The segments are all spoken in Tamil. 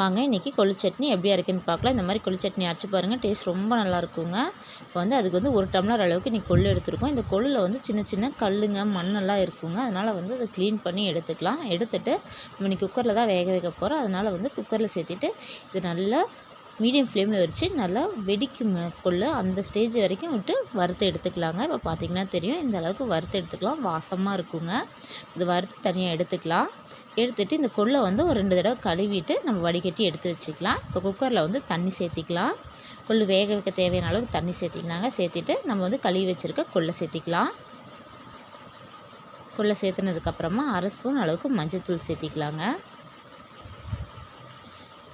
வாங்க இன்றைக்கி கொள்ளு சட்னி எப்படி அரைக்குன்னு பார்க்கலாம். இந்த மாதிரி கொள்ளு சட்னி அரைச்சி பாருங்கள் டேஸ்ட் ரொம்ப நல்லா இருக்குங்க. இப்போ வந்து அதுக்கு வந்து ஒரு டம்ளர் அளவுக்கு இன்றைக்கி கொள்ளு எடுத்துருக்கோம். இந்த கொள்ளில் வந்து சின்ன சின்ன கல்லுங்க மண்ணெல்லாம் இருக்குங்க. அதனால் வந்து அதை க்ளீன் பண்ணி எடுத்துக்கலாம். எடுத்துகிட்டு நம்ம இன்றைக்கி குக்கரில் தான் வேக வைக்க போகிறோம் அதனால் வந்து குக்கரில் சேர்த்துட்டு இது நல்லா மீடியம் ஃப்ளேமில் வச்சு நல்லா வெடிக்குங்க கொள்ளு. அந்த ஸ்டேஜ் வரைக்கும் விட்டு வறுத்து எடுத்துக்கலாங்க. இப்போ பார்த்திங்கன்னா தெரியும் இந்த அளவுக்கு வறுத்து எடுத்துக்கலாம். வாசமாக இருக்குங்க. இது வறுத்து தனியாக எடுத்துக்கலாம். எடுத்துகிட்டு இந்த கொள்ளை வந்து ஒரு ரெண்டு தடவை கழுவிட்டு நம்ம வடிகட்டி எடுத்து வச்சுக்கலாம். இப்போ குக்கரில் வந்து தண்ணி சேர்த்திக்கலாம். கொள்ளு வேக வைக்க தேவையான அளவுக்கு தண்ணி சேர்த்திக்கலாங்க. சேர்த்திட்டு நம்ம வந்து கழுவி வச்சுருக்க கொள்ளை சேர்த்திக்கலாம். கொள்ளை சேர்த்துனதுக்கப்புறமா அரை ஸ்பூன் அளவுக்கு மஞ்சள்தூள் சேர்த்திக்கலாங்க.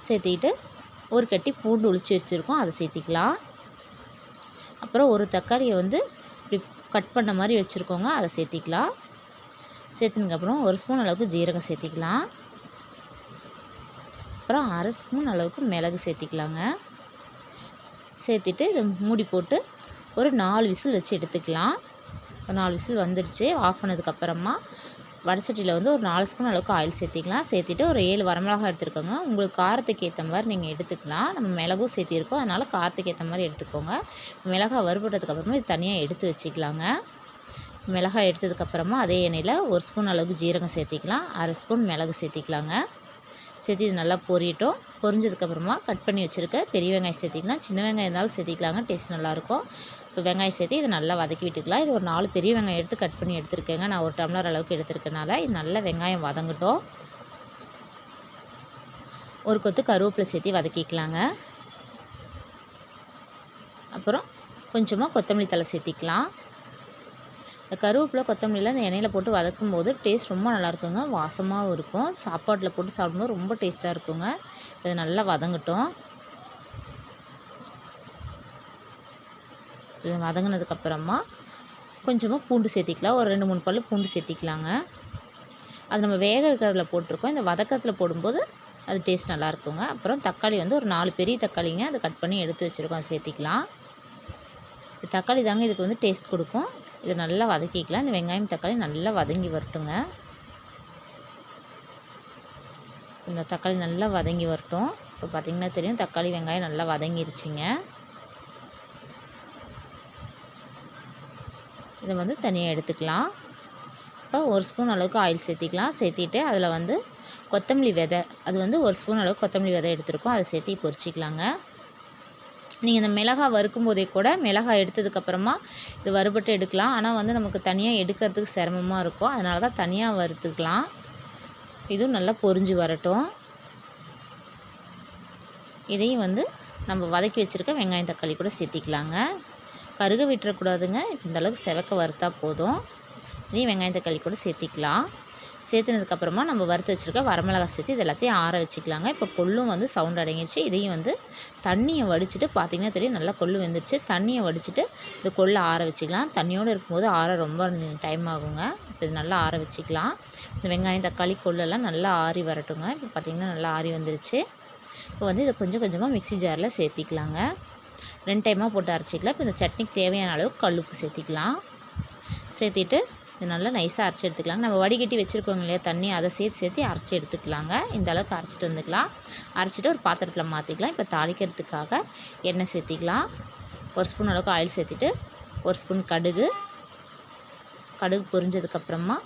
சேர்த்திக்கிட்டு ஒரு கட்டி பூண்டு ஒழிச்சு வச்சுருக்கோம் அதை சேர்த்திக்கலாம். அப்புறம் ஒரு தக்காளியை வந்து இப்படி கட் பண்ண மாதிரி வச்சுருக்கோங்க அதை சேர்த்திக்கலாம். சேர்த்துனதுக்கப்புறம் ஒரு ஸ்பூன் அளவுக்கு ஜீரகம் சேர்த்திக்கலாம். அப்புறம் அரை ஸ்பூன் அளவுக்கு மிளகு சேர்த்திக்கலாங்க. சேர்த்துட்டு இதை மூடி போட்டு ஒரு நாலு விசில் வச்சு எடுத்துக்கலாம். ஒரு நாலு விசில் வந்துடுச்சு ஆஃப் பண்ணதுக்கப்புறமா வடசட்டியில் வந்து ஒரு நாலு ஸ்பூன் அளவுக்கு ஆயில் சேர்த்திக்கலாம். சேர்த்துட்டு ஒரு ஏழு வரமிளகா எடுத்துருக்கோங்க. உங்களுக்கு காரத்துக்கு ஏற்ற மாதிரி நீங்கள் எடுத்துக்கலாம். நம்ம மிளகும் சேர்த்திருக்கோம். அதனால் காரத்துக்கு ஏற்ற மாதிரி எடுத்துக்கோங்க. மிளகா வறுபட்டதுக்கப்புறமா இது தனியாக எடுத்து வச்சுக்கலாங்க. மிளகாய் எடுத்ததுக்கப்புறமா அதே எண்ணெயில் ஒரு ஸ்பூன் அளவுக்கு ஜீரகம் சேர்த்திக்கலாம். அரை ஸ்பூன் மிளகு சேர்த்திக்கலாங்க. சேர்த்து இது நல்லா பொரியட்டும். பொரிஞ்சதுக்கப்புறமா கட் பண்ணி வச்சுருக்க பெரிய வெங்காயம் சேர்த்திக்கலாம். சின்ன வெங்காயம் இருந்தாலும் சேர்த்திக்கலாங்க. டேஸ்ட் நல்லாயிருக்கும். இப்போ வெங்காயம் சேர்த்து இதை நல்லா வதக்கி விட்டுக்கலாம். இது ஒரு நாலு பெரிய வெங்காயம் எடுத்து கட் பண்ணி எடுத்துருக்கேங்க. நான் ஒரு டம்ளர் அளவுக்கு எடுத்துருக்கனால இது நல்லா வெங்காயம் வதங்கட்டும். ஒரு கொத்து கருவேப்பிலை சேர்த்து வதக்கிக்கலாங்க. அப்புறம் கொஞ்சமாக கொத்தமல்லி தலை சேர்த்திக்கலாம். இந்த கருவேப்பிலை கொத்தமல்லியில் இந்த எண்ணெயில் போட்டு வதக்கும் போது டேஸ்ட் ரொம்ப நல்லாயிருக்குங்க. வாசமாகவும் இருக்கும். சாப்பாட்டில் போட்டு சாப்பிடும்போது ரொம்ப டேஸ்ட்டாக இருக்குங்க. இது நல்லா வதங்கட்டும். இது வதங்கினதுக்கப்புறமா கொஞ்சமாக பூண்டு சேர்த்திக்கலாம். ஒரு ரெண்டு மூணு பல்லு பூண்டு சேர்த்திக்கலாங்க. அது நம்ம வேக வைக்கிறதுல போட்டிருக்கோம். இந்த வதக்கத்தில் போடும்போது அது டேஸ்ட் நல்லாயிருக்குங்க. அப்புறம் தக்காளி வந்து ஒரு நாலு பெரிய தக்காளிங்க. அதை கட் பண்ணி எடுத்து வச்சுருக்கோம். அதை சேர்த்திக்கலாம். தக்காளி தாங்க இதுக்கு வந்து டேஸ்ட் கொடுக்கும். இதை நல்லா வதக்கிக்கலாம். இந்த வெங்காயம் தக்காளி நல்லா வதங்கி வரட்டுங்க. இந்த தக்காளி நல்லா வதங்கி வரட்டும். இப்போ பார்த்திங்கன்னா தெரியும் தக்காளி வெங்காயம் நல்லா வதங்கிருச்சிங்க. இதை வந்து தனியாக எடுத்துக்கலாம். இப்போ ஒரு ஸ்பூன் அளவுக்கு ஆயில் சேர்த்திக்கலாம். சேர்த்திட்டு அதில் வந்து கொத்தமல்லி விதை அது வந்து ஒரு ஸ்பூன் அளவுக்கு கொத்தமல்லி விதை எடுத்துருக்கோம். அதை சேர்த்தி பொரிச்சிக்கலாங்க. நீங்கள் இந்த மிளகாய் வறுக்கும் போதே கூட மிளகாய் எடுத்ததுக்கப்புறமா இது வறுபட்டு எடுக்கலாம். ஆனால் வந்து நமக்கு தனியாக எடுக்கிறதுக்கு சிரமமாக இருக்கும். அதனால தான் தனியாக வறுத்துக்கலாம். இதுவும் நல்லா பொரிஞ்சு வரட்டும். இதையும் வந்து நம்ம வதக்கி வச்சுருக்க வெங்காயம் தக்காளி கூட சேர்த்திக்கலாங்க. கருக விட்டுறக்கூடாதுங்க. இந்தளவுக்கு செவக்க வறுத்தா போதும். இதையும் வெங்காயம் தக்காளி கூட சேர்த்திக்கலாம். சேர்த்துனதுக்கப்புறமா நம்ம வறுத்து வச்சுருக்க வரமிளகாய் சேர்த்து இது எல்லாத்தையும் ஆற வச்சுக்கலாங்க. இப்போ கொள்ளும் வந்து சவுண்ட் அடங்கிடுச்சு இதையும் வந்து தண்ணியை வடிச்சிட்டு பார்த்திங்கன்னா தெரியும் நல்லா கொள்ளு வெந்துருச்சு. தண்ணியை வடிச்சிட்டு இந்த கொள்ளை ஆற வச்சுக்கலாம். தண்ணியோடு இருக்கும்போது ஆற ரொம்ப டைம் ஆகுங்க. இப்போ இது நல்லா ஆற வச்சுக்கலாம். இந்த வெங்காயம் தக்காளி கொள்ளெல்லாம் நல்லா ஆறி வரட்டுங்க. இப்போ பார்த்திங்கன்னா நல்லா ஆறி வந்துருச்சு. இப்போ வந்து இதை கொஞ்சம் கொஞ்சமாக மிக்சி ஜாரில் சேர்த்திக்கலாங்க. ரெண்டு டைமாக போட்டு அரைச்சிக்கலாம். இப்போ இந்த சட்னிக்கு தேவையான அளவுக்கு கல்லுப்பு சேர்த்திக்கலாம். சேர்த்திட்டு இது நல்லா நைஸாக அரைச்சி எடுத்துக்கலாம் நம்ம வடிகட்டி வச்சுருக்கோங்க இல்லையா தண்ணி அதை சேர்த்து சேர்த்து அரைச்சி எடுத்துக்கலாங்க. இந்த அளவுக்கு அரைச்சிட்டு வந்துக்கலாம். அரைச்சிட்டு ஒரு பாத்திரத்தில் மாற்றிக்கலாம் இப்போ தாளிக்கிறதுக்காக எண்ணெய் சேர்த்திக்கலாம். ஒரு ஸ்பூன் அளவுக்கு ஆயில் சேர்த்துட்டு ஒரு ஸ்பூன் கடுகு. கடுகு பொரிஞ்சதுக்கப்புறமா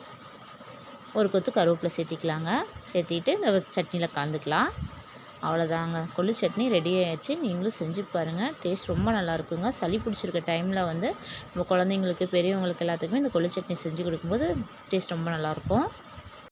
ஒரு கொத்து கருவேப்பிலை சேர்த்திக்கலாங்க. சேர்த்திட்டு இந்த சட்னியில் கலந்துக்கலாம். அவ்வளோதாங்க. கொள்ளு சட்னி ரெடி ஆயிடுச்சு. நீங்களும் செஞ்சு பாருங்கள் டேஸ்ட் ரொம்ப நல்லா இருக்குங்க சளி பிடிச்சிருக்க டைமில் வந்து நம்ம குழந்தைங்களுக்கு பெரியவங்களுக்கு எல்லாத்துக்குமே இந்த கொள்ளு சட்னி செஞ்சு கொடுக்கும்போது டேஸ்ட் ரொம்ப நல்லாயிருக்கும்.